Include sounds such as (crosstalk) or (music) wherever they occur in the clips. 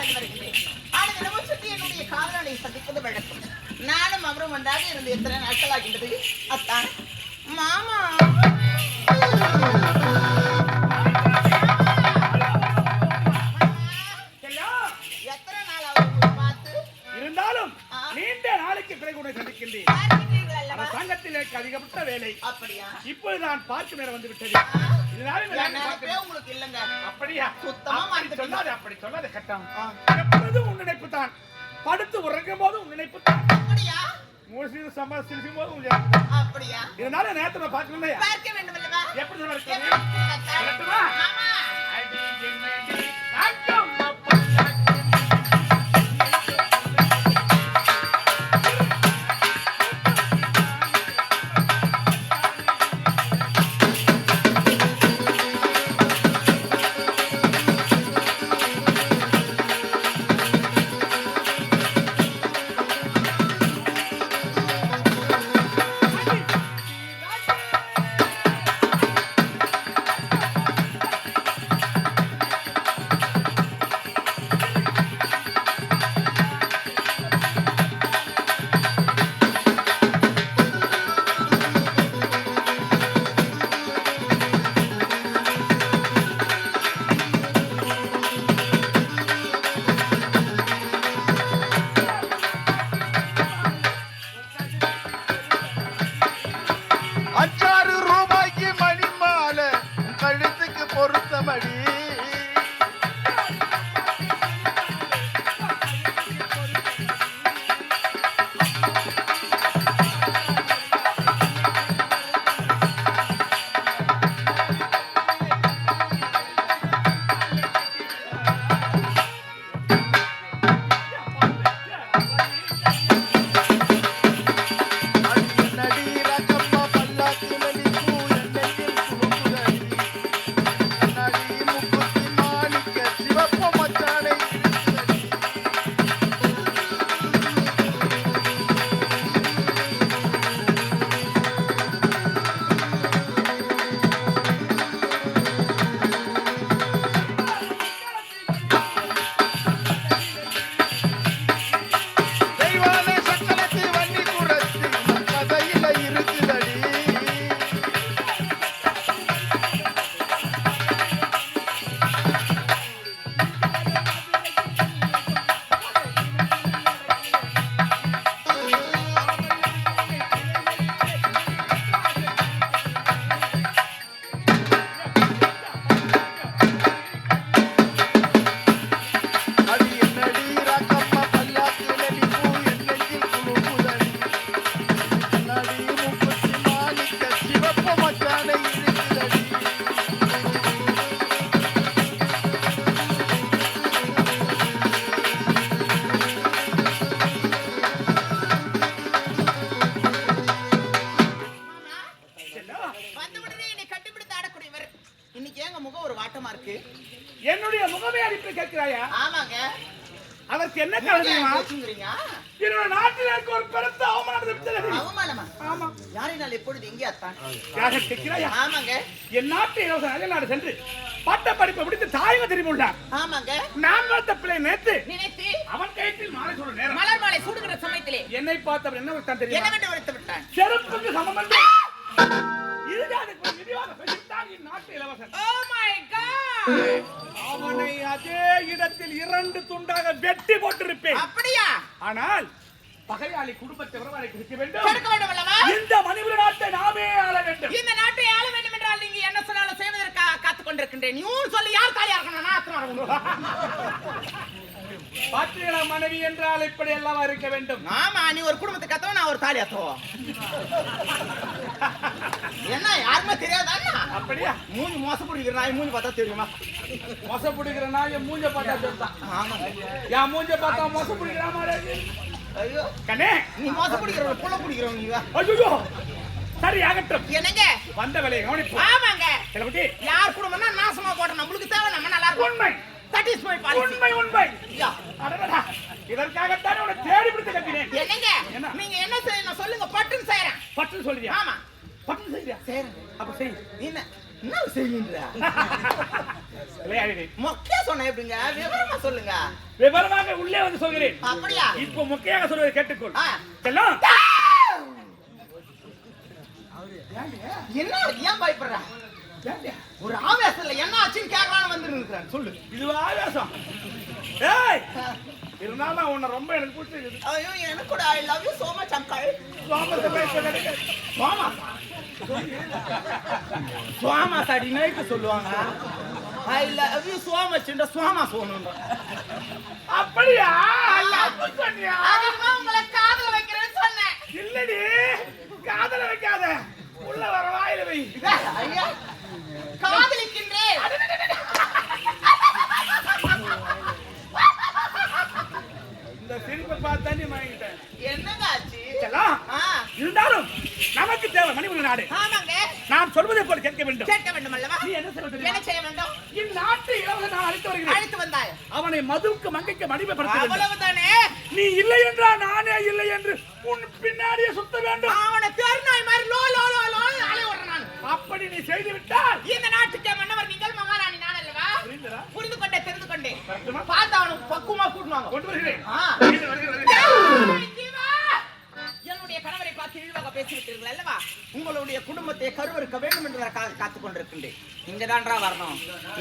வாழ்ந்து வருகிறேன் ஆனால் தினமும் சுற்றி என்னுடைய காதலனை சந்திப்பது வழக்கம் நானும் அவரும் ஒன்றாக இருந்து எத்தனை நாட்கள் ஆகின்றது அத்தான் மாமா எத்தனை நாள் ஆகுது பார்த்து இருந்தாலும். நீண்ட நாளைக்கு பிறகு உன்னை சந்திக்கின்றேன் பார்க்கிறீர்கள் அல்லவா? அரசாங்கத்தில் எனக்கு அதிகப்பட்ட வேலை அப்படியா இப்பொழுது நான் பார்க்கும் நேரம் வந்து விட்டது அப்படியா? சுத்தமா அப்படி. சொல்லாத அப்படி சொல்லாத கட்டம். ஆ. எப்பொழுதும் உன் நினைப்பு தான் படுத்து உறங்கும் போது உன் நினைப்பு தான் அப்படியா? மூசி சம்பா சிரிக்கும் போது உன். அப்படியா? இதனால நேரத்தை நான் பார்க்கணும் இல்லையா? பார்க்க வேண்டும் அல்லவா? எப்படி சொல்ல அதற்கு என்ன? பேசுங்கிறீங்க என்னோட நாட்டில் எனக்கு ஒரு பெருத்த அவமானம். அவமானமா? ஆமா. யாரினால் எப்பொழுது எங்கே அத்தான்? கேட்கிறாயா? ஆமாங்க. என் நாட்டு இலவச அயல்நாடு சென்று பட்ட படிப்பை முடித்து தாயக திரும்பி உள்ளார். ஆமாங்க. நான் பார்த்த பிள்ளை நேத்து நினைத்து? அவன் கைத்தில் மாலை சொல்ற நேரம். மலர் மாலை சூடுகிற சமயத்திலே. என்னை பார்த்தவர் என்ன விட்டான் என்ன தெரியுமா? கண்டு விடுத்து விட்டான்? செருப்புக்கு சமம் என்று. இதுதான் நாட்டு இலவசன் ஓ மை காட் அவனை அதே இடத்தில் இரண்டு துண்டாக வெட்டி போட்டிருப்பேன். அப்படியா? ஆனால் பகையாளி குடும்பத்தை உறவாளை கிடைக்க வேண்டும். கொடுக்க வேண்டும் அல்லவா? இந்த மணிபுர நாட்டை நாமே ஆள வேண்டும். இந்த நாட்டை ஆள வேண்டும் என்றால் நீங்க என்ன சொன்னாலும் செய்வதற்காக காத்துக் கொண்டிருக்கின்றேன். நீ சொல்லி யார் தாலியா இருக்கணும் நான் பாத்திரா மனைவி என்றால் இப்படி எல்லாம் இருக்க வேண்டும். ஆமா நீ ஒரு குடும்பத்தை கத்தவன் நான் ஒரு தாலி அத்தவோ என்ன யாருமே தெரியாதா? அப்படியா? மூஞ்சி மோசம் பிடிக்கிற நாய் மூஞ்சி பார்த்தா தெரியுமா? மொச பிடிக்கிற நாய மூஞ்ச பார்த்தா சொல்லிட்டான் ஆமா. என் மூஞ்ச பார்த்தா மொச பிடிக்கிற மாதிரி ஐயோ. கண்ணே. நீ மோசம் பிடிக்கிறவங்க புள்ள பிடிக்கிறவங்க நீங்க ஐயோ சரி ஆகட்டும். என்னங்க? வந்த வேலையை கவனிப்போம். ஆமாங்க. யார் குடும்பம்னா நாசமா போட்ட நம்மளுக்கு தேவை நம்ம நல்லா இருக்கும். உண்மை. தட் இஸ் மை பாலிசி உண்மை உண்மை. இதற்காகத்தான் உன்னை தேடி பிடித்து என்னங்க? நீங்க என்ன செய்யணும் சொல்லுங்க பட்டுன்னு செய்யறேன் பட்டு சொல்றியா ஆமா. பட்டு செய்றியா செய்யறேன் அப்ப செய். என்ன? என்ன செய்யுன்ற? மொக்கையா சொன்ன எப்படிங்க? விவரமா சொல்லுங்க. விவரமாக உள்ளே வந்து சொல்கிறேன். அப்படியா? இப்போ முக்கியாக சொல்வதை கேட்டுக்கொள். செல்லம். என்ன? ஏன் பயப்படுற? ஒரு ஆவேசத்துல என்ன ஆச்சுன்னு கேட்கலான்னு வந்து சொல்லு. இது ஆவேசம். ஏய் இருந்தாலும் உன்னை ரொம்ப எனக்கு பிடிச்சிருக்கு ஐயோ எனக்கு கூட I love you so much uncle சோமத்தை கிடைக்க சோமா சோமா சாடி நைட்டு சொல்லுவாங்க. ஐ லவ் யூ சோ சோமா சோனுன்ற அப்படியா? லவ் சொன்னியா? உங்களை காதல வைக்கிறேன்னு சொன்னேன். இல்லடி காதல வைக்காத. உள்ள வர வாயில வை. இதா, ஐயா இந்த சிரிப்பை பார்த்தா நீ வாங்கிட்டேன். என்னங்க ஆச்சு செல்லம் ஆ, இருந்தாலும் நமக்கு தேவை மணிமணி நாடு. ஆமாங்க. நாம் சொல்வதை போல கேட்க வேண்டும். கேட்க வேண்டும் அல்லவா? நீ என்ன செய்ய என்ன செய்ய வேண்டும்? இந்நாட்டு இளவரசன் நான் அழைத்து வருகிறேன். அழைத்து வந்தாய். அவனை மதுவுக்கு மங்கைக்கு மடிமைப்படுத்த அவ்வளவுதானே? நீ இல்லை என்றால் நானே இல்லை என்று உன் பின்னாடியே சுத்த வேண்டும். அவனை தெருநாய் மாதிரி லோ லோ லோ லோ அலை நான் அப்படி நீ செய்து விட்டால் இந்த நாட்டுக்கே மன்னவர் நீங்கள் மகாராணி நான் அல்லவா? புரிந்து கொண்டே தெரிந்து கரெக்டுமா? பார்த்து அவனுக்கு பக்குவமா கூட்டுவாங்க கொண்டு வருகிறேன், கருவறுக்க வேண்டும் என்று காத்து கொண்டிருக்கின்றேன். இங்கதான்றா வரணும்.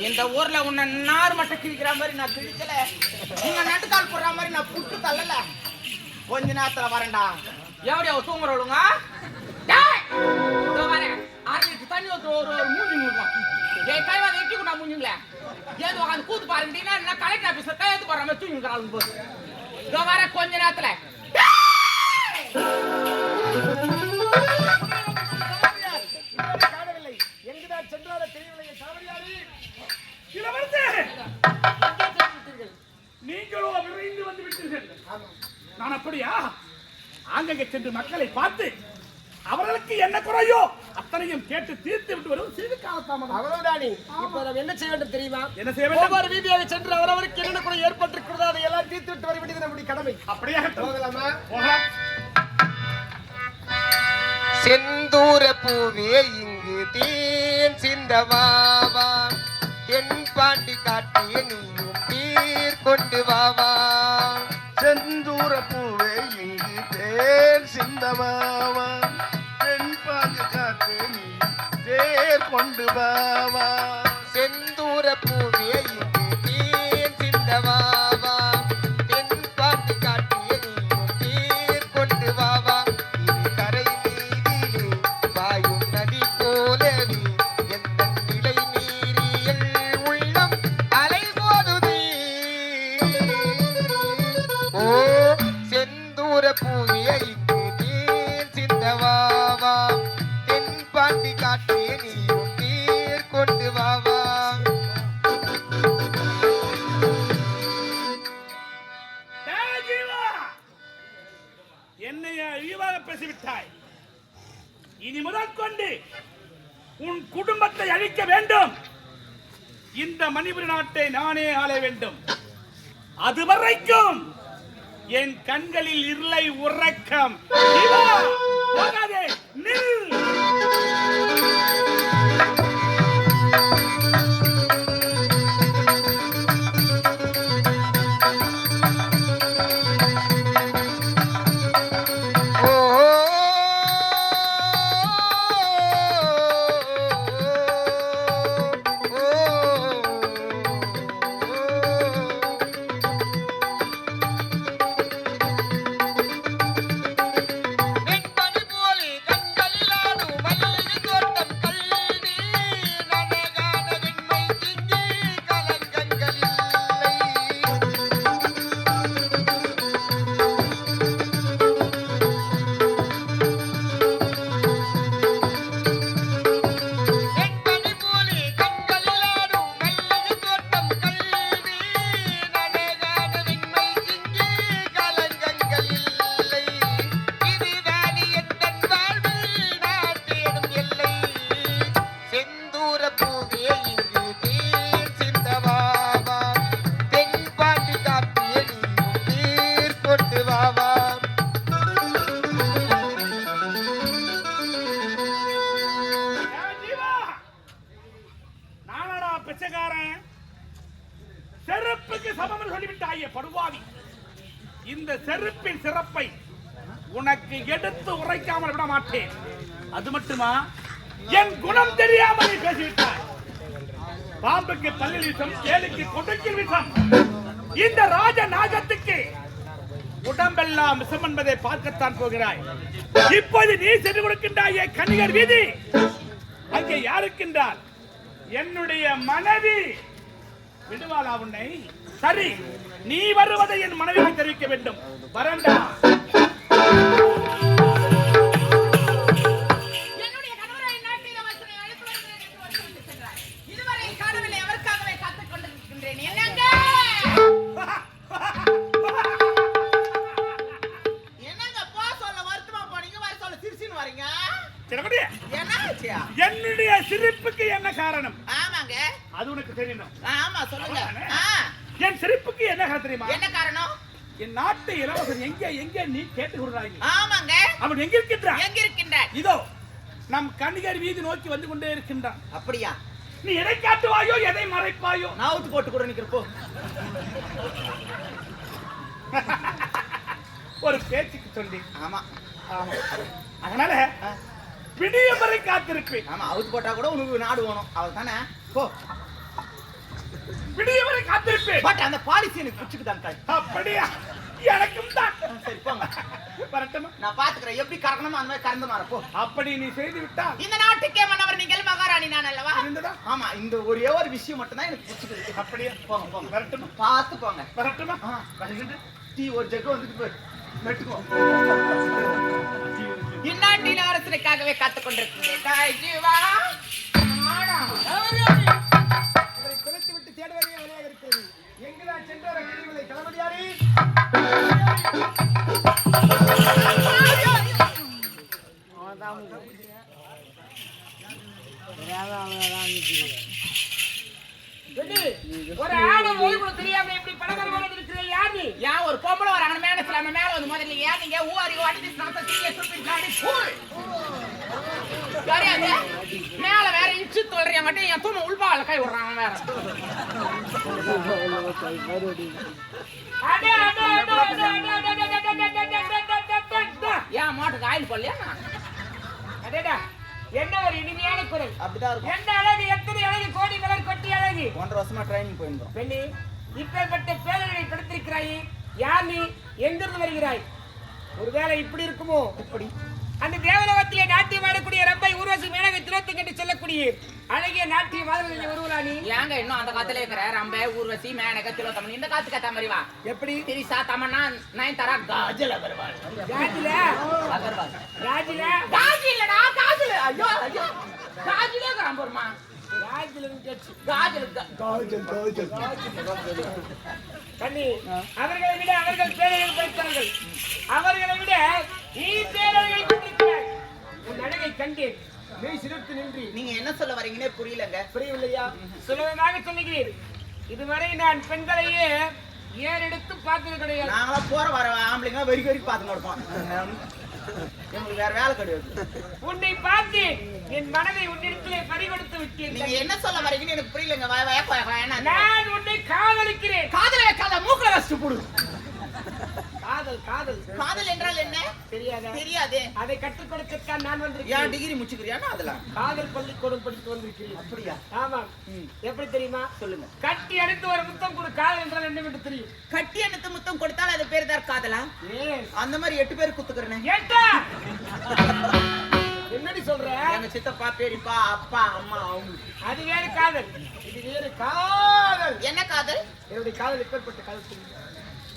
இந்த ஊர்ல உன்னை நார் மட்டும் கிழிக்கிற மாதிரி நான் கிழிக்கல. நீங்க நட்டுக்கால் போடுற மாதிரி நான் புட்டு தள்ளல. கொஞ்ச நேரத்துல வரேன்டா. எவடியா தூங்குற விடுங்க இதோ வரேன். தண்ணி ஒரு ஒரு மூஞ்சி மூடுவான் என் கைவாத எட்டி கூட மூஞ்சிங்களே? ஏதோ உட்காந்து கூத்து பாருங்கன்னா என்ன கலெக்டர் ஆபீஸ்ல கையெழுத்து போடுற மாதிரி தூங்கிக்கிறாங்க போது. இதோ வரேன் கொஞ்ச நேரத்துல. நான் அப்படியா ஆங்கங்கே சென்று மக்களை பார்த்து அவர்களுக்கு என்ன குறையோ? அத்தனையும் கேட்டு தீர்த்து விட்டு வரும் சிறிது காலத்தாமதம். அவ்வளவுதானே இப்ப நாம் என்ன செய்ய வேண்டும் தெரியுமா? என்ன செய்ய வேண்டும்? ஒவ்வொரு வீதியாக சென்று அவரவருக்கு என்னென்ன குறை ஏற்பட்டிருக்கிறதோ அதை எல்லாம் தீர்த்து விட்டு வர வேண்டியது நம்முடைய கடமை. அப்படியாக போகலாமா? போகலாம். செந்தூர பூவே இங்கு தேன் சிந்தவாவா தென் பாண்டி காட்டிய நீயும் தீர் கொண்டு வாவா. செந்தூர பூவே இங்கு தேர் சிந்தமாவா தென் பாங்கு காத்து நீ தேர் கொண்டு பாவா செந்தூர பூவே நாட்டை நானே ஆள வேண்டும். அதுவரைக்கும் என் கண்களில் இருளை உறக்கம். நில் பாம்புக்கு பல்லில் விஷம் ஏழுக்கு கொடுக்கில் விஷம் இந்த ராஜ நாகத்துக்கு உடம்பெல்லாம் விஷம் என்பதை பார்க்கத்தான் போகிறாய். இப்போது நீ சென்று கொடுக்கின்றாயே கன்னிகர் வீதி. அங்கே யாருக்கின்றார் என்னுடைய மனைவி. விடுவாளா உன்னை? சரி நீ வருவதை என் மனைவிக்கு தெரிவிக்க வேண்டும். வரண்டா. சிரிப்புக்கு என்ன காரணம்? ஆமாங்க. அது உனக்கு தெரியணும் ஆமா சொல்லுங்க. என் சிரிப்புக்கு என்ன காரணம் தெரியுமா? என்ன காரணம்? என் நாட்டு இளவரசன் எங்க எங்க நீ கேட்டு கொடுறாய் ஆமாங்க. அவன் எங்க இருக்கின்றான்? எங்க இருக்கின்றார் இதோ நம் கன்னிகர் வீதி நோக்கி வந்து கொண்டே இருக்கின்றான். அப்படியா? நீ எதை காட்டுவாயோ எதை மறைப்பாயோ? நான் ஊத்து போட்டு கூட நிக்கிறப்போ ஒரு பேச்சுக்கு சொல்லி. ஆமா. ஆமா. அதனால விடிய வரை காத்திருப்பேன். ஆமா அவுத்து போட்டா கூட உனக்கு நாடு வேணும். அவள் தானே? போ. விடிய வரை காத்திருப்பேன். பட் அந்த பாலிசி எனக்கு பிடிச்சிக்குதான் தாய் அப்படியா? எனக்கும் தான். சரி போங்க. வரட்டுமா? நான் பாத்துக்கிறேன். எப்படி கறக்கணுமோ அந்த மாதிரி கறந்து மாற போ. அப்படி நீ செய்து விட்டால் இந்த நாட்டுக்கே மன்னவர் நீங்கள் மகாராணி நான் அல்லவா? இருந்ததா? ஆமா இந்த ஒரே ஒரு விஷயம் மட்டும் தான் எனக்கு பிடிச்சிருக்கு அப்படியா? போங்க போங்க. வரட்டுமா? பார்த்து போங்க. வரட்டுமா? டீ ஒரு ஜக்கு வந்துட்டு போய் மெட்டுக்குவோம். (laughs) இந்நாட்டின் அரசனுக்காகவே காத்துக் கொண்டிருக்கிறேன் ஏன் மாட்டுக்கு ஆயில் போடலையா அடேடா, என்ன ஒரு இனிமையான குரல் அப்படிதான் இருக்கும் என்ன அழகு எத்தனை அழகு கோடி மலர் கொட்டி அழகு ஒன்றரை வருஷமா ட்ரைனிங் போயிருந்தோம் பெண்ணி இப்பேற்பட்ட பேரர்களை படுத்திருக்கிறாய் யார் நீ எங்கிருந்து வருகிறாய் ஒருவேளை இப்படி இருக்குமோ இப்படி அந்த தேவலோகத்திலே நாட்டியம் ஆடக்கூடிய ரம்பை ஊர்வசி மேனகை திரோத்தம் என்று சொல்லக்கூடிய அழகிய நாட்டிய மாதிரிகளை ஒருவரா நீ? ஏங்க இன்னும் அந்த காலத்துல இருக்கிற ரம்ப ஊர்வசி மேனக திலோத்தமன் இந்த காலத்துக்கு ஏத்த மாதிரி வா. எப்படி? திரிசா தமன்னா நயன்தாரா? காஜல் அகர்வால் ராஜில அகர்வால் ராஜில காஜி இல்லடா காஜல். ஐயோ ஐயோ. காஜிலே கிராம்பூர்மா காஜல் கண்ணி அவர்களை விட அவர்கள் பேரர்கள் படித்தார்கள். அவர்களை விட நீ பேரர்களை படிக்கிறாய் உன் அழகை கண்டேன். மெய் சிரித்து நின்றி. நீங்க என்ன சொல்ல வரீங்கன்னே புரியலங்க. புரியவில்லையா? சுலபமாக சொல்லுகிறேன் இதுவரை நான் பெண்களையே ஏறெடுத்து பார்த்தது கிடையாது. நாங்களா போற வர ஆம்பளைங்க வரி வரி பார்த்து கொடுப்போம். எங்களுக்கு வேற வேலை கிடையாது. உன்னை பார்த்து என் மனதை உன்னிடத்திலே பறிகொடுத்து விட்டேன் நீங்க என்ன சொல்ல வரீங்கன்னு எனக்கு புரியலங்க. நான் உன்னை காதலிக்கிறேன். காதல வைக்காத மூக்குல வச்சு போடு. காதல் காதல். காதல் என்றால் என்ன? தெரியாதா? தெரியாதே. அதை கற்றுக் கொடுக்கத்தான் நான் ஏன் வந்திருக்கிறேன் டிகிரி முடிச்சுக்கிறியானா அதெல்லாம்? காதல் பள்ளிக்கூடம் படித்து வந்திருக்கிறேன். அப்படியா? ஆமா. எப்படி தெரியுமா? சொல்லுங்க. கட்டி அடித்து ஒரு முத்தம் கொடு. காதல் என்றால் என்னவென்று தெரியும். கட்டி அணைத்து முத்தம் கொடுத்தால் அது பேர் தான் காதலா? அந்த மாதிரி எட்டு பேர் குத்துக்கிறேனே. என்னடி சொல்ற? எங்க சித்தப்பா பெரியப்பா அப்பா அம்மா அவங்க. அது வேறு காதல். இது வேறு காதல். என்ன காதல்? என்னுடைய காதல் எப்பேற்பட்ட காதல்?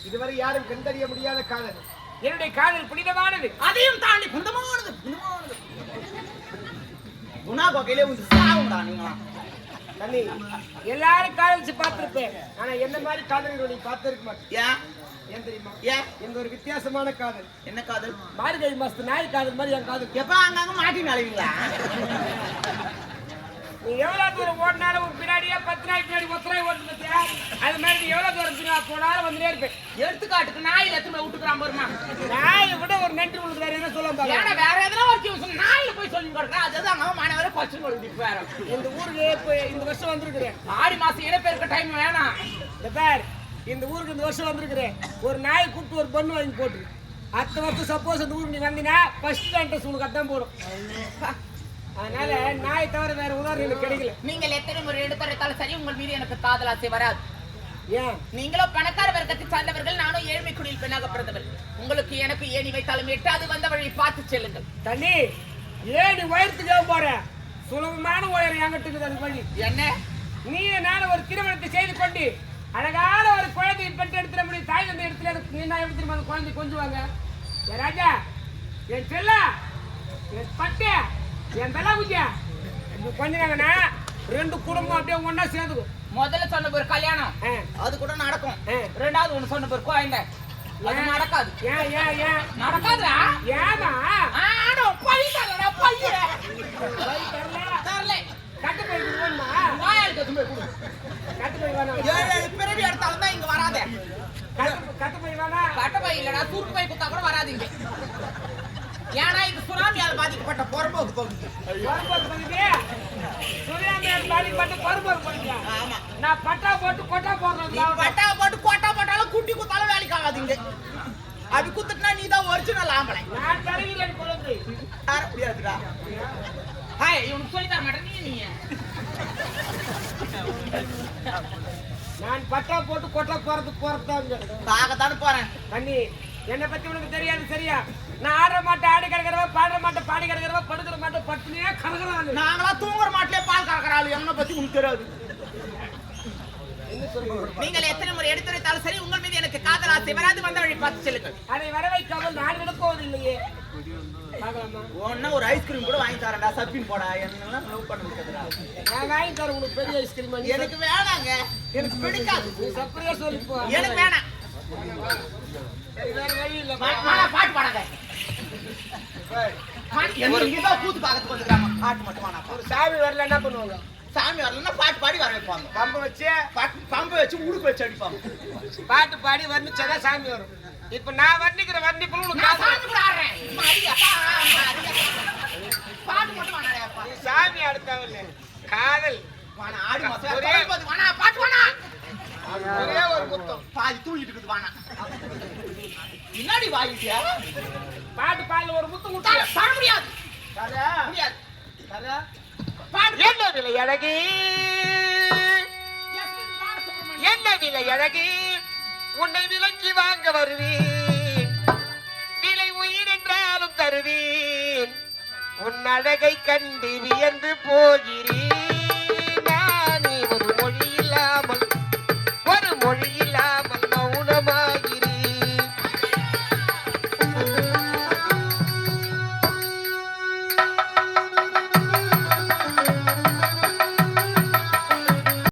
இதுவரை யாரும் கண்டறிய முடியாத காதல். என்னுடைய காதல் புனிதமானது. அதையும் தாண்டி புனிதமானது புனிதமானது. குணா கோகையிலே வந்து சாவுண்டா நீங்களா கண்ணி எல்லாரும் காதலிச்சு பார்த்திருப்பேன். ஆனா என்ன மாதிரி காதல்களை நீ பார்த்திருக்க மாட்டேன் ஏன் ஏன் தெரியுமா? ஏன் எங்க ஒரு வித்தியாசமான காதல். என்ன காதல்? மார்கழி மாசத்து நாய் காதல் மாதிரி என் காதல். எப்ப அங்கங்க மாட்டி நழுவீங்களா நீ எவ்வளவு தூரம் ஓடினாலும் ஒரு பின்னாடியே பத்து நாய் பின்னாடி ஒத்த நாய் ஓட்டு பத்தியா? அது மாதிரி நீ எவ்வளவு தூரம் பின்னாடி போனாலும் வந்துட்டே இருப்பேன். எடுத்துக்காட்டுக்கு நாயில எத்தனை விட்டுக்கிறான் பாருமா. நாயை விட ஒரு நன்றி உங்களுக்கு வேற என்ன சொல்ல ஏன்னா வேற எதனா ஒரு விஷயம் நாயில போய் சொல்லி கொடுக்குறேன் அதுதான் அவன் மாணவரை கொஸ்டின் கொடுத்து வேற இந்த ஊருக்கு இப்ப இந்த வருஷம் வந்திருக்கிறேன். ஆடி மாசம் இனப்பெருக்க டைம் வேணாம். இந்த பேர் இந்த ஊருக்கு இந்த வருஷம் வந்திருக்கிறேன். ஒரு நாய் கூப்பிட்டு ஒரு பண்ணு வாங்கி போட்டு அடுத்த வருஷம் சப்போஸ் இந்த ஊருக்கு நீ வந்தீங்கன்னா ஃபர்ஸ்ட் அட்ரஸ் உனக்கு அதான் போடும். அதனால நாய் தவிர வேற உதாரணம் கிடைக்கல. நீங்கள் எத்தனை முறை எடுத்துரைத்தாலும் சரி உங்கள் மீது எனக்கு காதல் ஆசை வராது. ஏன்? நீங்களோ பணக்கார வர்க்கத்தை சார்ந்தவர்கள் நானும் ஏழ்மை குடியில் பெண்ணாக உங்களுக்கு எனக்கு ஏணி வைத்தாலும் எட்டாது வந்த வழி பார்த்து செல்லுங்கள். தண்ணி நீ உயரத்துக்கு போற. சுலபமான உயரம் இருக்குது அது வழி. என்ன? நீ நானும் ஒரு திருமணத்தை செய்து கொண்டு அழகான ஒரு குழந்தையை பெற்று எடுத்துட முடியும். தாய் தந்தை எடுத்துல நீ நான் திரும்ப அந்த குழந்தை கொஞ்சுவாங்க? ராஜா என் செல்லா என் பட்டு என் குட்டியா? இது கொஞ்சினாங்கன்னா ரெண்டு குடும்பம் அப்படியே ஒண்ணா சேர்ந்துக்கும். முதல்ல சொன்ன ஒரு கல்யாணம். அது கூட நடக்கும். ரெண்டாவது ஒண்ணு சொன்ன ஒரு குழந்தை. அது? நடக்காது. ஏன் ஏன் ஏன்? நடக்காதுடா. ஏமா ஆடோ பையடா பைய தரல. கட்டு போய் வேணுமா வாயால் கத்து போய் கொடு. கட்டு போய் வேணாம். ஏழு ஏழு பிறவி எடுத்தாலும் தான் இங்க வராத. கட்டு போய் வேணாம். கட்ட பை இல்லடா தூக்கு பை குத்தா கூட வராது இங்க. ஏன்னா இது சுனாமியால் பாதிக்கப்பட்ட புறம்போக்கு பகுதி. வரும்போது பண்ணிட்டு சுனாமியால் பண்ணிட்டியா ஆமா. நான் பட்டா போட்டு கொட்டா போடுறேன் பட்டா போட்டு கோட்டா போட்டாலும் குட்டி குத்தாலும் வேலைக்கு ஆகாது இங்க அப்படி குத்துட்டுனா நீ தான் ஒரிஜினல் ஆம்பளை. நான் தருகிறேன் குழந்தை தர முடியாதுடா. ஹாய் இவனுக்கு சொல்லி தர மாட்டேன். நீ நீ. நான் பட்டா போட்டு கொட்டா போறது போறதாங்க தாகத்தானு போறேன். தண்ணி. என்னை பத்தி உனக்கு தெரியாது சரியா? நான் ஆடுற மாட்டேன் ஆடி கிடக்கிறவ பாடுற மாட்டேன் பாடி கிடக்கிறவ படுக்கிற மாட்டேன் பட்டுனே கலகிறாங்க நாங்களா தூங்குற மாட்டிலே பால் கறக்கறாள் என்ன பத்தி உனக்கு தெரியாது. நீங்கள் எத்தனை முறை எடுத்துரைத்தாலும் சரி உங்கள் மீது எனக்கு காதல் ஆசை வராது. வந்த வழி பார்த்து செல்லுங்கள். அதை வர வைக்காமல் நான் விடப்போவது இல்லையே. ஒன்னா ஒரு ஐஸ்கிரீம் கூட வாங்கி தரேன்டா சப்பின் போடா. என்னெல்லாம் லவ் பண்ண முடியாதுடா நான் வாங்கி தரேன் உனக்கு பெரிய ஐஸ்கிரீம் எனக்கு வேணாங்க. எனக்கு பிடிக்காது. சப்பரியா சொல்லிப்போ எனக்கு வேணாம். பாட்டு பாடாத. ஒரு சாமி வரல என்ன பண்ணுவாங்க? சாமி வரலன்னா பாட்டு பாடி வர வைப்பாங்க. பம்பு வச்சு? பாட்டு பம்பு வச்சு உடுப்பு வச்சு அடிப்பாங்க. பாட்டு பாடி வர்ணிச்சாதான் சாமி வரும். இப்ப நான் வர்ணிக்கிற வர்ணிப்புல உனக்கு சாமி கூட ஆடுறேன். பாட்டு மட்டும் நீ சாமி காதல். ஆடி மாசம் பாட்டு வாணா ஒரே ஒரு முத்தம். பாதி தூங்கிட்டு இருக்குது வாணா பின்னாடி வாங்கிட்டியா? பாட்டு பாடல ஒரு முத்தம் கொடுத்தா தர முடியாது. தரா. முடியாது. தரா. பாடு. என்ன விலை அழகி? என்ன விலை அழகி? உன்னை விலக்கி வாங்க வருவேன். விலை உயிர் என்றாலும் தருவேன். உன் அழகை கண்டு வியந்து போய்